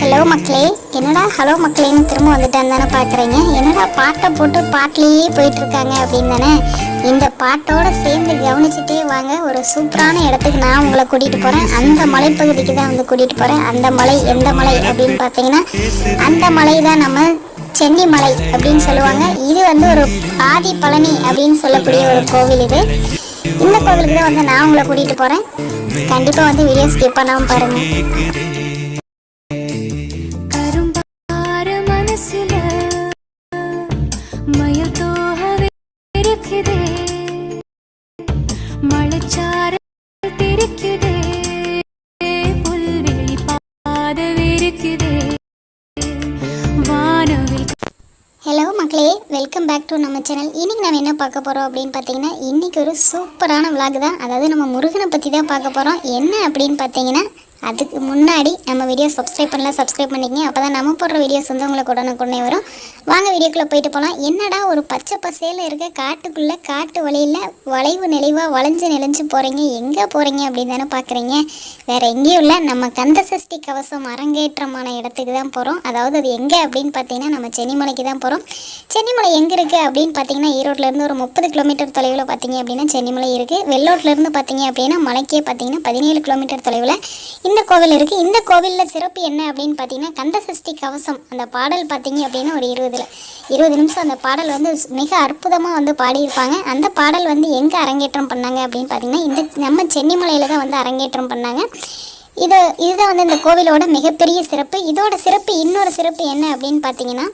Hello மக்களே என்னடா hello மக்களேன்னு திரும்ப வந்துட்டேன் தானே பார்க்குறீங்க என்னடா பாட்டை போட்டு பாட்டிலேயே போயிட்டு இருக்காங்க அப்படின்னு தானே? இந்த பாட்டோட சேர்ந்து கவனிச்சுட்டே வாங்க ஒரு சூப்பரான இடத்துக்கு நான் உங்களை கூட்டிகிட்டு போகிறேன் அந்த மலைப்பகுதிக்கு தான் வந்து கூட்டிகிட்டு போகிறேன் அந்த மலை எந்த மலை அப்படின்னு பார்த்தீங்கன்னா அந்த மலை தான் நம்ம சென்னி மலை அப்படின்னு சொல்லுவாங்க. இது வந்து ஒரு ஆதி பழனி அப்படின்னு சொல்லக்கூடிய ஒரு கோவில் இது. இந்த கோவிலுக்கு தான் வந்து நான் உங்களை கூட்டிகிட்டு போகிறேன் கண்டிப்பாக வந்து வீடியோ ஸ்கிப் பண்ணாமல் பாருங்கள் கரும்பார தெரிக்குதே. புல்வெளி பாதவிருக்குதே வெல்கம் பேக் டு நம்ம சேனல் இன்றைக்கி நம்ம என்ன பார்க்க போகிறோம் அப்படின்னு பார்த்தீங்கன்னா இன்றைக்கி ஒரு சூப்பரான விளாக் தான். அதாவது நம்ம முருகனை பற்றி தான் பார்க்க போகிறோம் என்ன அப்படின்னு பார்த்தீங்கன்னா அதுக்கு முன்னாடி நம்ம வீடியோ சப்ஸ்கிரைப் பண்ணல சப்ஸ்கிரைப் பண்ணிக்கங்க. அப்போ தான் நம்ம போடுற வீடியோஸ் வந்து உங்களுக்கு உடனுக்குடனே வரும். வாங்க வீடியோக்குள்ளே போயிட்டு போகலாம் என்னடா ஒரு பச்சை பசையில் இருக்க? காட்டுக்குள்ளே காட்டு வழியில் வளைவு நெளிவாக வளைஞ்சு நெளிஞ்சு போகிறீங்க எங்கே போகிறீங்க அப்படின்னு தானே பார்க்குறீங்க வேறு எங்கேயும் இல்லை. நம்ம கந்த சஷ்டி கவசம் அரங்கேற்றமான இடத்துக்கு தான் போகிறோம் அதாவது அது எங்கே அப்படின்னு பார்த்தீங்கன்னா நம்ம சென்னிமலைக்கு தான் போகிறோம் சென்னிமலை எங்கே இருக்குது அப்படின்னு பார்த்தீங்கன்னா ஈரோட்லேருந்து ஒரு முப்பது கிலோமீட்டர் தொலைவில் பார்த்தீங்க அப்படின்னா சென்னிமலை இருக்குது வெள்ளோட்லேருந்து பார்த்தீங்க அப்படின்னா மலைக்கே பார்த்தீங்கன்னா பதினேழு கிலோமீட்டர் தொலைவில் இந்த கோவில் இருக்குது இந்த கோவிலில் சிறப்பு என்ன அப்படின்னு பார்த்தீங்கன்னா கந்த சஷ்டி கவசம். அந்த பாடல் பார்த்தீங்க அப்படின்னா ஒரு இருபதுல இருபது நிமிஷம் அந்த பாடல் வந்து மிக அற்புதமாக வந்து பாடியிருப்பாங்க. அந்த பாடல் வந்து எங்கே அரங்கேற்றம் பண்ணாங்க அப்படின்னு பார்த்தீங்கன்னா இந்த நம்ம சென்னிமலையில் தான் வந்து அரங்கேற்றம் பண்ணாங்க. இது இதுதான் வந்து இந்த கோவிலோட மிகப்பெரிய சிறப்பு. இதோட சிறப்பு இன்னொரு சிறப்பு என்ன அப்படின்னு பார்த்தீங்கன்னா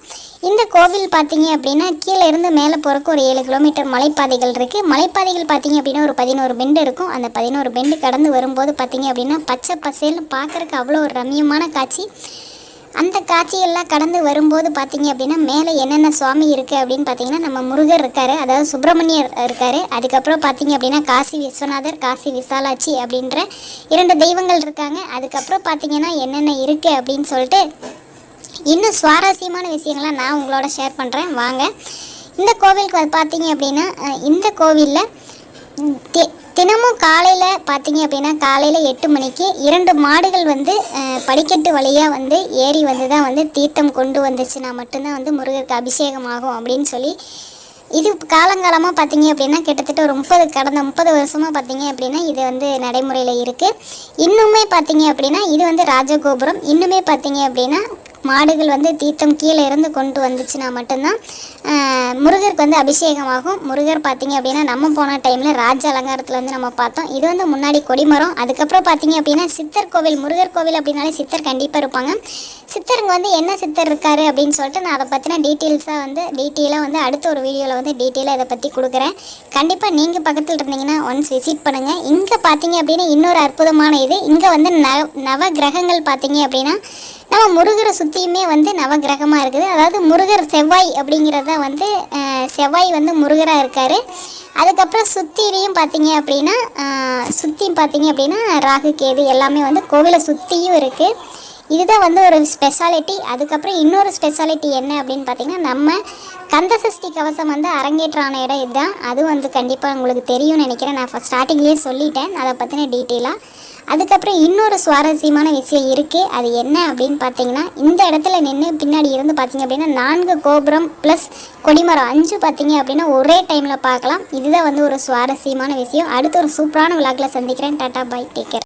இந்த கோவில் பார்த்தீங்க அப்படின்னா கீழே இருந்து மேலே போகிறக்கு ஒரு ஏழு கிலோமீட்டர் மலைப்பாதைகள் இருக்குது மலைப்பாதைகள் பார்த்தீங்க அப்படின்னா ஒரு பதினோரு பெண்டு இருக்கும். அந்த பதினோரு பெண்டு கடந்து வரும்போது பார்த்தீங்க அப்படின்னா பச்சை பசேல்னு பார்க்குறக்கு அவ்வளோ ஒரு ரம்மியமான காட்சி. அந்த காட்சியெல்லாம் கடந்து வரும்போது பார்த்தீங்க அப்படின்னா மேலே என்னென்ன சுவாமி இருக்குது அப்படின்னு பார்த்தீங்கன்னா நம்ம முருகர் இருக்கார் அதாவது சுப்பிரமணியர் இருக்கார். அதுக்கப்புறம் பார்த்தீங்க அப்படின்னா காசி விஸ்வநாதர் காசி விசாலாட்சி அப்படின்ற இரண்டு தெய்வங்கள் இருக்காங்க. அதுக்கப்புறம் பார்த்தீங்கன்னா என்னென்ன இருக்குது அப்படின்னு சொல்லிட்டு இன்னும் சுவாரஸ்யமான விஷயங்கள்லாம் நான் உங்களோட ஷேர் பண்ணுறேன் வாங்க. இந்த கோவிலுக்கு பார்த்தீங்க அப்படின்னா இந்த கோவிலில் தினமும் காலையில் பார்த்தீங்க அப்படின்னா காலையில் எட்டு மணிக்கு இரண்டு மாடுகள் வந்து படிக்கட்டு வழியாக வந்து ஏறி வந்து தான் வந்து தீர்த்தம் கொண்டு வந்துச்சுன்னா மட்டும்தான் வந்து முருகருக்கு அபிஷேகம் ஆகும் அப்படின்னு சொல்லி இது காலங்காலமாக பார்த்தீங்க அப்படின்னா கிட்டத்தட்ட ஒரு முப்பது கடந்த முப்பது வருஷமாக பார்த்தீங்க அப்படின்னா இது வந்து நடைமுறையில் இருக்குது இன்னுமே பார்த்தீங்க அப்படின்னா இது வந்து ராஜகோபுரம். இன்னுமே பார்த்தீங்க அப்படின்னா மாடுகள் வந்து தீர்த்தம் கீழே இருந்து கொண்டு வந்துச்சுன்னா மட்டும்தான் முருகருக்கு வந்து அபிஷேகமாகும். முருகர் பார்த்தீங்க அப்படின்னா நம்ம போன டைமில் ராஜ அலங்காரத்தில் வந்து நம்ம பார்த்தோம். இது வந்து முன்னாடி கொடிமரம் அதுக்கப்புறம் பார்த்தீங்க அப்படின்னா சித்தர் கோவில் முருகர் கோவில் அப்படின்னாலே சித்தர் கண்டிப்பாக இருப்பாங்க. சித்தருங்க வந்து என்ன சித்தர் இருக்காரு அப்படின்னு சொல்லிட்டு நான் அதை பற்றின டீட்டெயில்ஸாக வந்து டீட்டெயிலாக வந்து அடுத்த ஒரு வீடியோவில் வந்து டீட்டெயிலாக இதை பற்றி கொடுக்குறேன். கண்டிப்பாக நீங்கள் பக்கத்தில் இருந்தீங்கன்னா ஒன்ஸ் விசிட் பண்ணுங்கள் இங்கே பார்த்தீங்க அப்படின்னா இன்னொரு அற்புதமான இது. இங்கே வந்து நவ நவ கிரகங்கள் பார்த்தீங்க அப்படின்னா நம்ம முருகரை சுற்றியுமே வந்து நவகிரகமாக இருக்குது. அதாவது முருகர் செவ்வாய் அப்படிங்கிறது தான் வந்து செவ்வாய் வந்து முருகராக இருக்கார். அதுக்கப்புறம் சுத்திலையும் பார்த்தீங்க அப்படின்னா சுற்றி பார்த்தீங்க அப்படின்னா ராகு கேது எல்லாமே வந்து கோவிலை சுற்றியும் இருக்குது இதுதான் வந்து ஒரு ஸ்பெஷாலிட்டி அதுக்கப்புறம் இன்னொரு ஸ்பெஷாலிட்டி என்ன அப்படின்னு பார்த்தீங்கன்னா நம்ம கந்த சஷ்டி கவசம் வந்து அரங்கேற்றான இடம் இதுதான். அது வந்து கண்டிப்பாக உங்களுக்கு தெரியும்னு நினைக்கிறேன். நான் ஃபஸ்ட் ஸ்டார்டிங்லேயே சொல்லிட்டேன். அதை பற்றின டீட்டெயிலாக அதுக்கப்புறம் இன்னொரு சுவாரஸ்யமான விஷயம் இருக்குது அது என்ன அப்படின்னு பார்த்தீங்கன்னா இந்த இடத்துல நின்று பின்னாடி இருந்து பார்த்தீங்க அப்படின்னா நான்கு கோபுரம் ப்ளஸ் கொடிமரம். அஞ்சு பார்த்தீங்க அப்படின்னா ஒரே டைமில் பார்க்கலாம். இதுதான் வந்து ஒரு சுவாரஸ்யமான விஷயம். அடுத்து ஒரு சூப்பரான விழாக்கில் சந்திக்கிறேன். Tata bye take care.